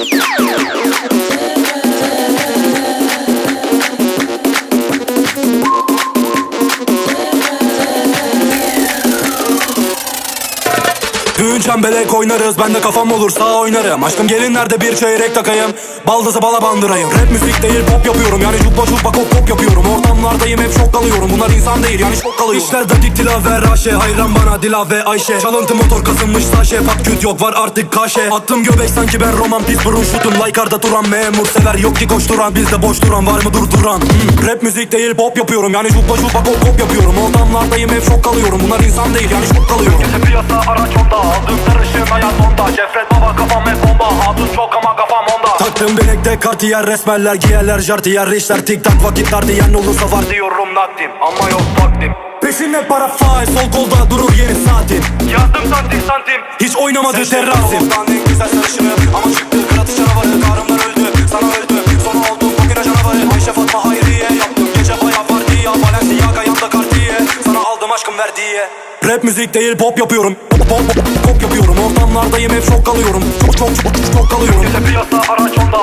Yeah. Düğün çembelek oynarız ben de kafam olursa oynarım. Aşkım gelinlerde bir çeyrek takayım? Baldızı bala bandırayım. Rap müzik değil pop yapıyorum. Yani cubba cubba kop kop yapıyorum. Ortamlardayım hep şok alıyorum Bunlar insan değil yani şok alıyorum İşler dadik dilaver Raşe Hayran bana Dila ve Ayşe. Çalıntı motor kasılmış saşe. Pat küt yok var artık kaşe. Attım göbek sanki ben roman. Pis burun şutum Laykarda duran. Memur sever Yok ki koşturan. Bizde boş duran Var mı durduran? Hmm. Rap müzik değil pop yapıyorum. Yani cubba cubba kop kop yapıyorum. Ortamlardayım hep şok alıyorum Bunlar insan değil yani şok alıyorum piyasa araç Taktım bilekte kartiyer resmeller giyerler jartiyer işler tik tak vakitler diyen olursa var. Diyorum nakdim ama yok vaktim Peşinde para faiz sol kolda durur yeni saatin Yazdım santim santim Hiç oynamadı terrasim en güzel sarışını Ama çıktı Aşkım verdiye Rap müzik değil pop yapıyorum. Pop pop pop, pop yapıyorum. Ortamlardayım hep şok alıyorum. Çok çok çok çok alıyorum. Gece piyasa araç onda